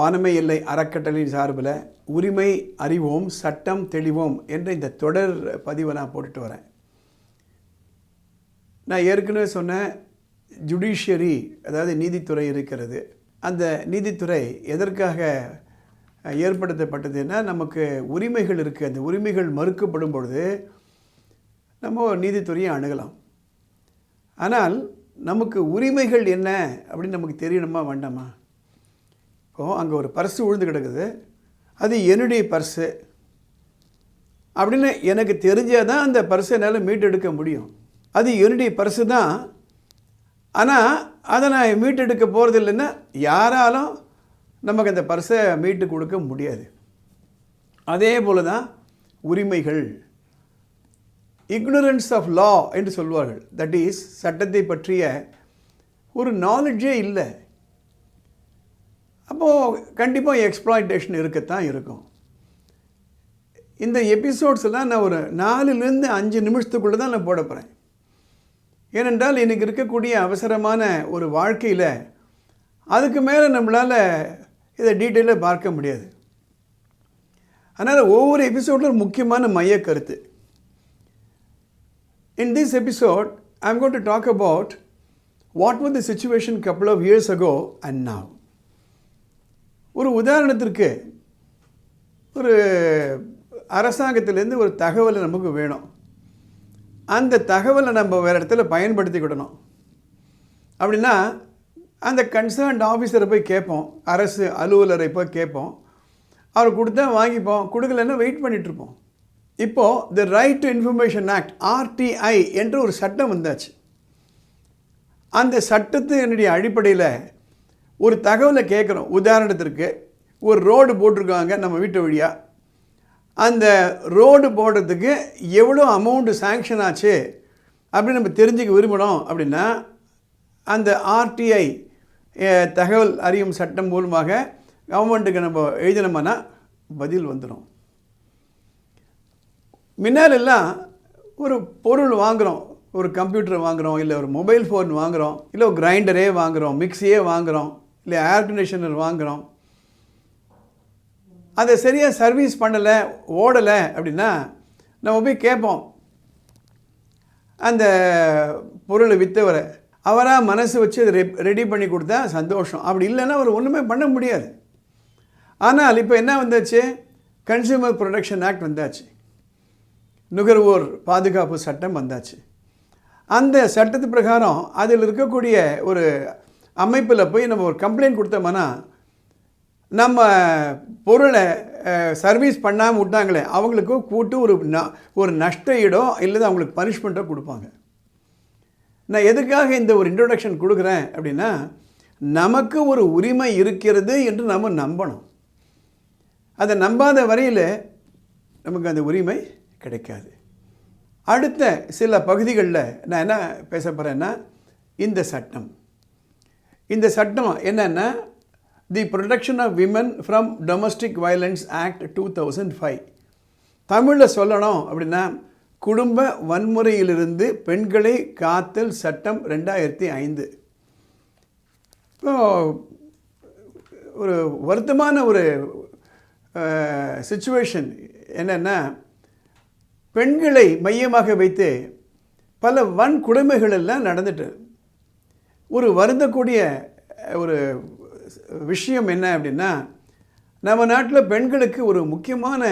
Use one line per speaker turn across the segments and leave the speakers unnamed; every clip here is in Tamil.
வானமை எல்லை அறக்கட்டளையின் சார்பில் உரிமை அறிவோம் சட்டம் தெளிவோம் என்ற இந்த தொடர் பதிவை நான் போட்டுட்டு வரேன். நான் ஏற்கனவே சொன்னேன் ஜுடிஷியரி அதாவது நீதித்துறை இருக்கிறது. அந்த நீதித்துறை எதற்காக ஏற்படுத்தப்பட்டதுன்னா நமக்கு உரிமைகள் இருக்குது அந்த உரிமைகள் மறுக்கப்படும் பொழுது நம்ம நீதித்துறையை அணுகலாம். ஆனால் நமக்கு உரிமைகள் என்ன அப்படின்னு நமக்கு தெரியணுமா வேண்டாமா? இப்போது அங்கே ஒரு பர்ஸு விழுந்து கிடக்குது. அது என்னுடைய பர்ஸு அப்படின்னு எனக்கு தெரிஞ்சால் தான் அந்த பர்ஸை என்னால் மீட்டெடுக்க முடியும். அது என்னுடைய பர்ஸு தான். ஆனால் அதை நான் மீட்டெடுக்க போகிறது இல்லைன்னா யாராலும் நமக்கு அந்த பர்ஸை மீட்டு கொடுக்க முடியாது. அதே போல தான் உரிமைகள். இக்னரன்ஸ் ஆஃப் லா என்று சொல்வார்கள். தட் இஸ் சட்டத்தை பற்றிய ஒரு நாலெட்ஜே இல்லை. அப்போது கண்டிப்பாக எக்ஸ்ப்ளாய்டேஷன் இருக்கத்தான் இருக்கும். இந்த எபிசோட்ஸ்லாம் நான் ஒரு நாலுலேருந்து அஞ்சு நிமிஷத்துக்குள்ளே தான் நான் போட போகிறேன் ஏனென்றால் எனக்கு இருக்கக்கூடிய அவசரமான ஒரு வாழ்க்கையில் அதுக்கு மேலே நம்மளால் இதை டீட்டெயிலாக பார்க்க முடியாது. அதனால் ஒவ்வொரு எபிசோடில் ஒரு முக்கியமான மைய கருத்து. In this episode I am got to talk about what was the situation couple of years ago and now ஒரு உதாரணத்திற்கு ஒரு அரசாங்கத்திலேருந்து ஒரு தகவல் நமக்கு வேணும். அந்த தகவலை நம்ம வேறு இடத்துல பயன்படுத்திக்கிடணும். அப்படின்னா அந்த கன்சர்ன்ட் ஆஃபீஸரை போய் கேட்போம். அரசு அலுவலரை போய் கேட்போம். அவர் கொடுத்தா வாங்கிப்போம். கொடுக்கலன்னா வெயிட் பண்ணிகிட்ருப்போம் இப்போது the right to information act RTI என்ற ஒரு சட்டம் வந்தாச்சு. அந்த சட்டத்தினுடைய அடிப்படையில் ஒரு தகவலை கேட்குறோம். உதாரணத்திற்கு ஒரு ரோடு போட்டிருக்காங்க நம்ம வீட்டு வழியாக அந்த ரோடு போடுறதுக்கு எவ்வளோ அமௌண்ட்டு சேங்ஷன் ஆச்சு அப்படின்னு நம்ம தெரிஞ்சுக்க விரும்பணும் அப்படின்னா அந்த ஆர்டிஐ தகவல் அறியும் சட்டம் மூலமாக கவர்மெண்ட்டுக்கு நம்ம எழுதினோம்னா பதில் வந்துடும். முன்னாலெல்லாம் ஒரு பொருள் வாங்குகிறோம். ஒரு கம்ப்யூட்டர் வாங்குகிறோம் இல்லை ஒரு மொபைல் ஃபோன் வாங்குகிறோம் இல்லை ஒரு கிரைண்டரே வாங்குகிறோம் மிக்சியே வாங்குகிறோம். இல்லை ஏர் கண்டிஷனர் வாங்குகிறோம் அதை சரியாக சர்வீஸ் பண்ணலை ஓடலை அப்படின்னா நம்ம போய் கேட்போம். அந்த பொருளை விற்றவரை அவராக மனசு வச்சு அதை ரெ ரெடி பண்ணி கொடுத்தா சந்தோஷம். அப்படி இல்லைன்னா அவர் ஒன்றுமே பண்ண முடியாது. ஆனால் இப்போ என்ன வந்தாச்சு? கன்சியூமர் ப்ரொடெக்ஷன் ஆக்ட் வந்தாச்சு. நுகர்வோர் பாதுகாப்பு சட்டம் வந்தாச்சு. அந்த சட்டத்து பிரகாரம் அதில் இருக்கக்கூடிய ஒரு அமைப்பில் போய் நம்ம ஒரு கம்ப்ளைண்ட் கொடுத்தோம்னா நம்ம பொருளை சர்வீஸ் பண்ணாமல் விட்டாங்களே அவங்களுக்கு கூட்டு ஒரு ந ஒரு நஷ்ட ஈடோ இல்லை அவங்களுக்கு பனிஷ்மெண்ட்டோ கொடுப்பாங்க. நான் எதுக்காக இந்த ஒரு இன்ட்ரொடக்ஷன் கொடுக்குறேன் அப்படின்னா நமக்கு ஒரு உரிமை இருக்கிறது என்று நம்ம நம்பணும். அதை நம்பாத வரையில் நமக்கு அந்த உரிமை கிடைக்காது. அடுத்த சில பகுதிகளில் நான் என்ன பேச போகிறேன்னா இந்த சட்டம். இந்த சட்டம் என்னென்னா the protection of women from domestic violence act two thousand five தமிழில் சொல்லணும் அப்படின்னா குடும்ப வன்முறையிலிருந்து பெண்களை காத்தல் சட்டம் ரெண்டாயிரத்தி ஐந்து. இப்போ ஒரு வருத்தமான ஒரு சுச்சுவேஷன் என்னென்னா பெண்களை மையமாக வைத்து பல வன்கொடுமைகள் எல்லாம் நடந்துட்டு ஒரு வருந்தக்கூடிய ஒரு விஷயம் என்ன அப்படின்னா நம்ம நாட்டில் பெண்களுக்கு ஒரு முக்கியமான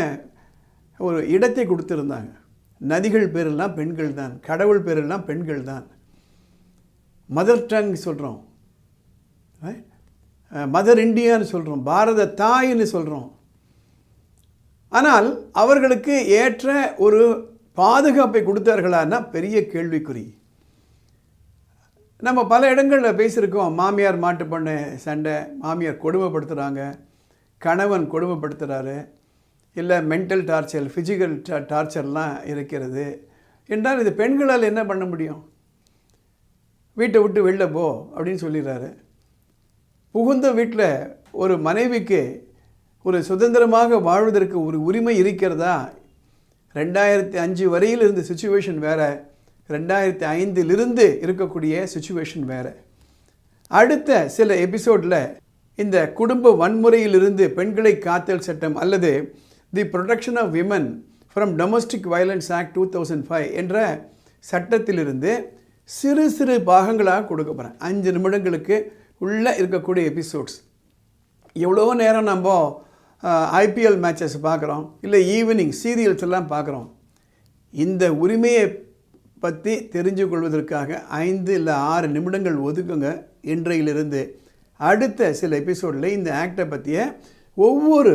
ஒரு இடத்தை கொடுத்துருந்தாங்க. நதிகள் பேரெல்லாம் பெண்கள் தான் கடவுள் பேரெல்லாம் பெண்கள் தான். மதர் டங் சொல்கிறோம் மதர் இந்தியான்னு சொல்கிறோம் பாரத தாயின்னு சொல்கிறோம் ஆனால் அவர்களுக்கு ஏற்ற ஒரு பாதுகாப்பை கொடுத்தார்களான்னா பெரிய கேள்விக்குறி. நம்ம பல இடங்களில் பேசியிருக்கோம். மாமியார் மாட்டு பண்ண சண்டை மாமியார் கொடுமைப்படுத்துகிறாங்க கணவன் கொடுமைப்படுத்துகிறாரு இல்லை மென்டல் டார்ச்சர் ஃபிசிக்கல் டார்ச்சர்லாம் இருக்கிறது. என்றால் இது பெண்களால் என்ன பண்ண முடியும்? வீட்டை விட்டு வெளில போ அப்படின்னு சொல்லிடுறாரு. புகுந்த வீட்டில் ஒரு மனைவிக்கு ஒரு சுதந்திரமாக வாழ்வதற்கு ஒரு உரிமை இருக்கிறதா? ரெண்டாயிரத்தி அஞ்சு வரையில் இருந்த சுச்சுவேஷன் வேறு. ரெண்டாயிரத்தி ஐந்திலிருந்து இருக்கக்கூடிய சுச்சுவேஷன் வேறு. அடுத்த சில எபிசோடில் இந்த குடும்ப வன்முறையிலிருந்து பெண்களை காத்தல் சட்டம் அல்லது the protection of women from domestic violence act two thousand five என்ற சட்டத்திலிருந்து சிறு சிறு பாகங்களாக கொடுக்க போகிறேன் அஞ்சு நிமிடங்களுக்கு உள்ளே இருக்கக்கூடிய எபிசோட்ஸ் எவ்வளோ நேரம் நம்ம ஐபிஎல் மேட்சஸ் பார்க்குறோம் இல்லை ஈவினிங் சீரியல்ஸ் எல்லாம் பார்க்குறோம். இந்த உரிமையை பற்றி தெரிஞ்சு கொள்வதற்காக ஐந்து இல்லை ஆறு நிமிடங்கள் ஒதுக்குங்க இன்றையிலிருந்து. அடுத்த சில எபிசோடில் இந்த ஆக்டை பற்றிய ஒவ்வொரு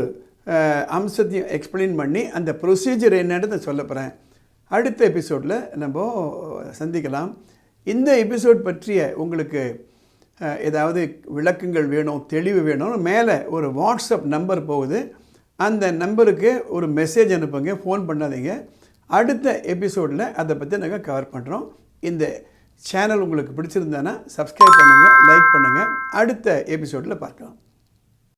அம்சத்தையும் எக்ஸ்பிளைன் பண்ணி அந்த ப்ரொசீஜர் என்னன்றதை சொல்ல போகிறேன் அடுத்த எபிசோடில் நம்ம சந்திக்கலாம். இந்த எபிசோட் பற்றிய உங்களுக்கு ஏதாவது விளக்கங்கள் வேணும் தெளிவு வேணும் மேலே ஒரு வாட்ஸ்அப் நம்பர் போகுது. அந்த நம்பருக்கு ஒரு மெசேஜ் அனுப்புங்க ஃபோன் பண்ணாதீங்க. அடுத்த எபிசோடில் அதை பற்றி நாங்கள் கவர் பண்ணுறோம் இந்த சேனல் உங்களுக்கு பிடிச்சிருந்தானா சப்ஸ்கிரைப் பண்ணுங்கள் லைக் பண்ணுங்கள் அடுத்த எபிசோடில் பார்க்கலாம்.